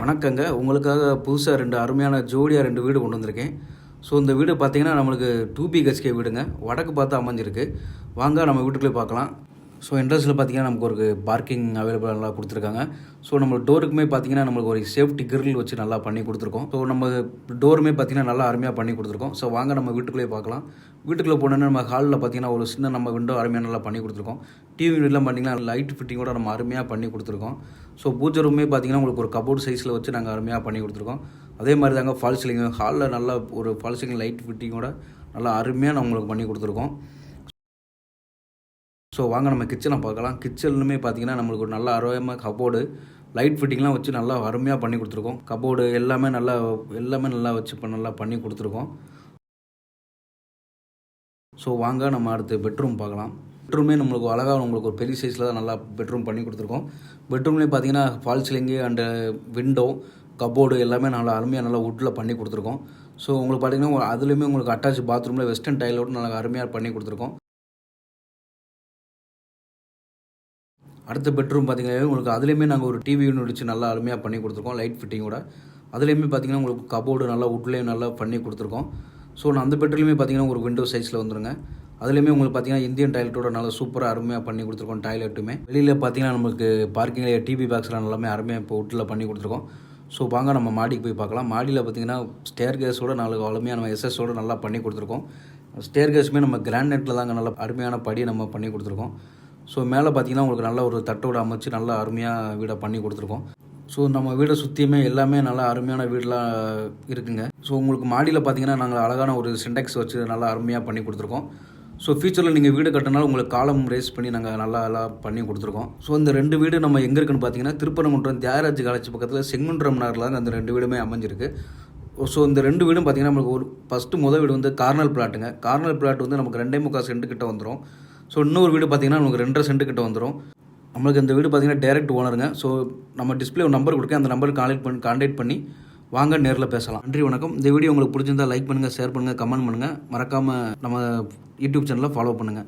வணக்கங்க. உங்களுக்காக புதுசாக ரெண்டு அருமையான ஜோடியாக ரெண்டு வீடு கொண்டு வந்திருக்கேன். ஸோ இந்த வீடு பார்த்தீங்கன்னா நம்மளுக்கு டூ பிஹெச்கே வீடுங்க. வடக்கு பார்த்து அமைஞ்சிருக்கு. வாங்க நம்ம வீட்டுக்குள்ளே பார்க்கலாம். ஸோ என்ட்ரன்ஸில் பார்த்தீங்கன்னா நமக்கு ஒரு பார்க்கிங் அவைலபிளாக நல்லா கொடுத்துருக்காங்க. ஸோ நம்ம டோருக்குமே பார்த்தீங்கன்னா நம்மளுக்கு ஒரு சேஃப்டி கிரில் வச்சு நல்லா பண்ணி கொடுத்துருக்கோம். ஸோ நம்ம டோருமே பார்த்தீங்கன்னா நல்லா அருமையாக பண்ணி கொடுத்துருக்கோம். ஸோ வாங்க நம்ம வீட்டுக்குள்ளேயே பார்க்கலாம். வீட்டுக்குள்ளே போனோன்னா நம்ம ஹாலில் பார்த்தீங்கன்னா ஒரு சின்ன நம்ம விண்டோ அருமையாக நல்லா பண்ணி கொடுத்துருக்கோம். டிவி யூனிட்லாம் பார்த்தீங்கன்னா லைட் ஃபிட்டிங்கோட நம்ம அருமையாக பண்ணி கொடுத்துருக்கோம். ஸோ பூஜை ரூமே பார்த்தீங்கன்னா உங்களுக்கு ஒரு கபோர்டு சைஸில் வச்சு நாங்கள் அருமையாக பண்ணி கொடுத்துருக்கோம். அதே மாதிரி தாங்க ஃபால் சீலிங் ஹாலில் நல்லா ஒரு ஃபால் சீலிங் லைட் ஃபிட்டிங்கோட நல்லா அருமையாக நான் உங்களுக்கு பண்ணி கொடுத்துருக்கோம். ஸோ வாங்க நம்ம கிச்சனை பார்க்கலாம். கிச்சன்லுமே பார்த்தீங்கன்னா நம்மளுக்கு ஒரு நல்ல அருமையாக கபோர்டு லைட் ஃபிட்டிங்லாம் வச்சு நல்லா அருமையாக பண்ணி கொடுத்துருக்கோம். கபோர்டு எல்லாமே நல்லா எல்லாமே நல்லா வச்சு இப்போ நல்லா பண்ணி கொடுத்துருக்கோம். ஸோ வாங்க நம்ம அடுத்து பெட்ரூம் பார்க்கலாம். பெட்ரூமே நம்மளுக்கு அழகாக உங்களுக்கு ஒரு பெரிய சைஸில் தான் நல்லா பெட்ரூம் பண்ணி கொடுத்துருக்கோம். பெட்ரூம்லேயே பார்த்தீங்கன்னா fall ceiling and window cupboard எல்லாமே நல்லா அருமையாக நல்லா வுட்டில் பண்ணி கொடுத்துருக்கோம். ஸோ உங்களுக்கு பார்த்தீங்கன்னா அதுலேயுமே உங்களுக்கு அட்டாச் பாத்ரூமில் வெஸ்டர்ன் டைலோடு நல்லா அருமையாக பண்ணி கொடுத்துருக்கோம். அடுத்த பெட்ரூம் பார்த்தீங்கன்னா உங்களுக்கு அதுலேயுமே நாங்கள் ஒரு டிவி யூனிட் வச்சு நல்லா அருமையாக பண்ணி கொடுத்துருக்கோம் லைட் ஃபிட்டிங்கோட அதுலேயுமே பார்த்தீங்கன்னா உங்களுக்கு கபோர்டு நல்லா உட்லேயும் நல்லா பண்ணி கொடுத்துருக்கோம். ஸோ நான் அந்த பெட்ரூமே பார்த்தீங்கன்னா ஒரு விண்டோ சைஸில் வந்துருங்க. அதுலேயுமே உங்களுக்கு பார்த்தீங்கன்னா இந்தியன் டாய்லெட்டோட நல்லா சூப்பராக அருமையாக பண்ணி கொடுத்துருக்கோம் டாய்லெட்டுமே வெளியில் பார்த்தீங்கன்னா நம்மளுக்கு பார்க்கிங்கில் டிவி பாக்ஸ்லாம் எல்லாமே அருமையாக இப்போ உட்டில் பண்ணி கொடுத்துருக்கோம். ஸோ வாங்க நம்ம மாடிக்கு போய் பார்க்கலாம் மாடியில் பார்த்தீங்கன்னா ஸ்டேர் கேஸோட நாலு அருமையாக நம்ம எஸ்எஸோட நல்லா பண்ணி கொடுத்துருக்கோம். ஸ்டேர் கேஸுமே நம்ம கிரானைட்டில் தாங்க நல்லா அருமையான படி நம்ம பண்ணி கொடுத்துருக்கோம். ஸோ மேலே பார்த்தீங்கன்னா உங்களுக்கு நல்ல ஒரு தட்டோடு அமைச்சு நல்லா அருமையாக வீடை பண்ணி கொடுத்துருக்கோம். ஸோ நம்ம வீடை சுற்றியுமே எல்லாமே நல்லா அருமையான வீடெலாம் இருக்குங்க. ஸோ உங்களுக்கு மாடியில் பார்த்தீங்கன்னா நாங்கள் அழகான ஒரு சிண்டெக்ஸ் வச்சு நல்லா அருமையாக பண்ணி கொடுத்துருக்கோம். ஸோ ஃபியூச்சரில் நீங்கள் வீடு கட்டினாலும் உங்களுக்கு காலம் ரேஸ் பண்ணி நாங்கள் நல்லா எல்லாம் பண்ணி கொடுத்துருக்கோம். ஸோ இந்த ரெண்டு வீடு நம்ம எங்கே இருக்குன்னு பார்த்தீங்கன்னா திருப்பரங்குன்றம் தியாகராஜ் காலேஜ் பக்கத்தில் செங்குன்றம் நகரில் அந்த ரெண்டு வீடுமே அமைஞ்சிருக்கு. ஸோ இந்த ரெண்டு வீடும் பார்த்தீங்கன்னா நம்மளுக்கு ஒரு ஃபஸ்ட்டு முதல் வீடு வந்து கார்னல் பிளாட்டுங்க. கார்னல் பிளாட் வந்து நமக்கு ரெண்டே முக்கால் சென்ட்டு கிட்ட வந்துடும் ஸோ இன்னொரு வீடு பார்த்திங்கன்னா உங்களுக்கு ரெண்டரை சென்ட் கிட்ட வந்துடும் நம்மளுக்கு இந்த வீடு பார்த்தீங்கன்னா டேரக்ட் ஓனருங்க ஸோ நம்ம டிஸ்பிளே ஒரு நம்பர் கொடுக்க அந்த நம்பருக்கு காண்டக்ட் பண்ணி கான்டாக்ட் பண்ணி வாங்க நேரில் பேசலாம். நன்றி வணக்கம். இந்த வீடியோ உங்களுக்கு பிடிச்சிருந்தா லைக் பண்ணுங்கள் ஷேர் பண்ணுங்கள் கமெண்ட் பண்ணுங்கள் மறக்காமல் நம்ம யூடியூப் சேனலை ஃபாலோ பண்ணுங்கள்